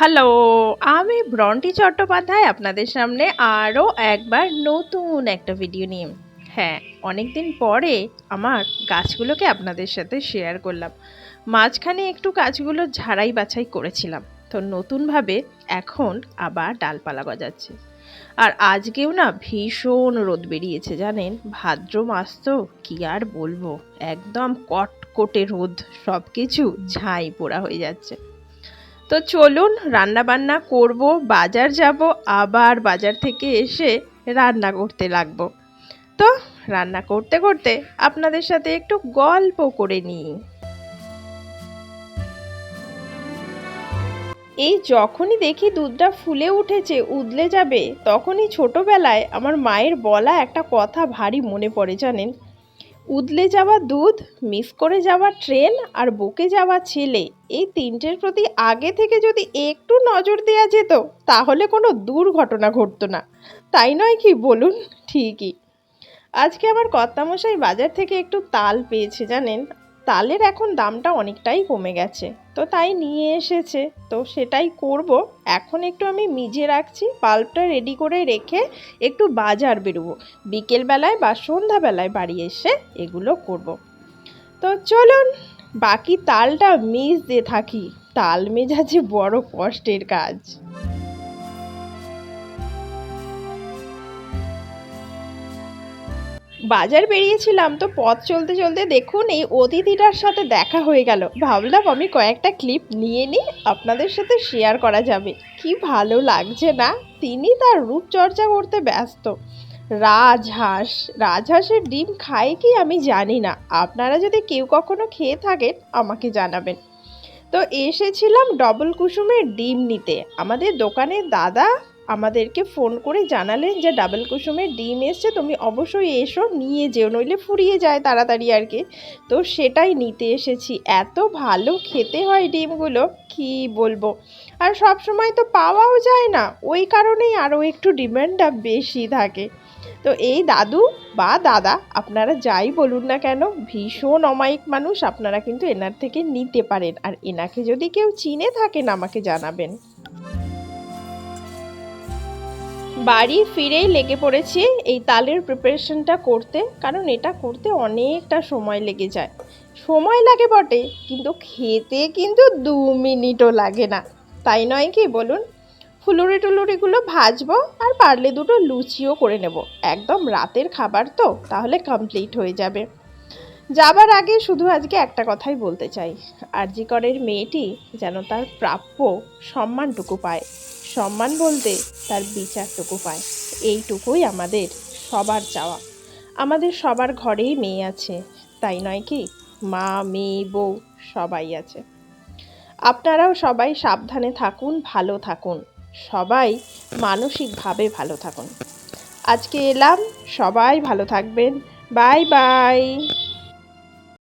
Hello আমি Brontë Chattopadhyay আপনাদের সামনে আরও একবার নতুন একটা ভিডিও নিয়ে। হ্যাঁ অনেক দিন পরে আমার গাছগুলোকে আপনাদের সাথে শেয়ার করলাম। মাঝখানে একটু গাছগুলো ঝাড়াই বাছাই করেছিলাম। তো নতুনভাবে এখন আবার ডালপালা গজাচ্ছে। আর আজকেও না ভীষণ রোদ বেরিয়েছে, জানেন? ভাদ্র মাস তো, কি আর বলব? একদম কটকটে রোদ সব কিছু ঝাই পোড়া হয়ে যাচ্ছে। তো চলুন রান্না বান্না করব, বাজার যাব, আবার বাজার থেকে এসে রান্না করতে লাগবো। তো রান্না করতে করতে আপনাদের সাথে একটু গল্প করে নিই। এই যখনই দেখি দুধটা ফুলে উঠেছে, উদলে যাবে, তখনই ছোটবেলায় আমার মায়ের বলা একটা কথা ভারী মনে পড়ে জানেন? উদলে যাওয়া দুধ, মিস করে যাওয়া ট্রেন আর বুকে যাওয়া ছেলে, এই তিনটের প্রতি আগে থেকে যদি একটু নজর দেওয়া যেত, তাহলে কোনো দুর্ঘটনা ঘটতো না। তাই নয় কি, বলুন, ঠিকই। আজকে আমার কর্তামশাই বাজার থেকে একটু তাল পেয়েছে, জানেন? তালের এখন দামটা অনেকটাই কমে গেছে। তো তাই নিয়ে এসেছে। তো সেটাই করব। এখন একটু আমি মিজে রাখছি পাল্পটা রেডি করে রেখে একটু বাজার বেরোবো। বিকেলবেলায় বা সন্ধ্যাবেলায় বাড়ি এসে এগুলো করব। তো চলুন, বাকি তালটা মিজ দিয়ে থাকি। তাল মেজাজে বড় কষ্টের কাজ। বাজার বেরিয়েছিলাম তো পথ চলতে চলতে দেখুন এই অতিথিটার সাথে দেখা হয়ে গেল। ভাবলাম আমি কয়েকটা ক্লিপ নিয়ে নিই, আপনাদের সাথে শেয়ার করা যাবে। কি ভালো লাগছে না? তিনি তার রূপচর্চা করতে ব্যস্ত। রাজহাঁস, রাজহাঁসের ডিম খায় কি আমি জানি না। আপনারা যদি কেউ কখনো খেয়ে থাকেন, আমাকে জানাবেন। তো এসেছিলাম ডবল কুসুমের ডিম নিতে। আমাদের দোকানের দাদা আমাদেরকে ফোন করে জানালেন যে ডাবল কুসুমের ডিম এসছে, তুমি অবশ্যই এসো, নিয়ে যেও, নইলে ফুরিয়ে যায় তাড়াতাড়ি আর কি। তো সেটাই নিতে এসেছি। এত ভালো খেতে হয় ডিমগুলো, কি বলব? আর সব সময় তো পাওয়াও যায় না, ওই কারণেই আরও একটু ডিমান্ডটা বেশি থাকে। তো এই দাদু বা দাদা, আপনারা যাই বলুন না কেন, ভীষণ অমায়িক মানুষ, আপনারা কিন্তু এনার থেকে নিতে পারেন। আর এনাকে যদি কেউ চিনে থাকেন, আমাকে জানাবেন। বাড়ি ফিরেই লেগে পড়েছি এই তালের প্রিপারেশনটা করতে, কারণ এটা করতে অনেকটা সময় লেগে যায়। সময় লাগে বটে, কিন্তু খেতে কিন্তু দু মিনিটও লাগে না। তাই নয় কি বলুন, ফুলুরি টুলুরিগুলো ভাজবো আর পারলে দুটো লুচিও করে নেব। একদম রাতের খাবার তো, তাহলে কমপ্লিট হয়ে যাবে। যাবার আগে শুধু আজকে একটা কথাই বলতে চাই। আরজিকরের মেয়েটি যেন তার প্রাপ্য সম্মানটুকু পায়। সম্মান বলতে তার বিচারটুকু পায়। এইটুকুই আমাদের সবার চাওয়া। আমাদের সবার ঘরেই মেয়ে আছে। তাই নয় কি? মা, মেয়ে, বউ সবাই আছে। আপনারাও সবাই সাবধানে থাকুন, ভালো থাকুন। সবাই মানসিকভাবে ভালো থাকুন। আজকে এলাম। সবাই ভালো থাকবেন। Bye bye.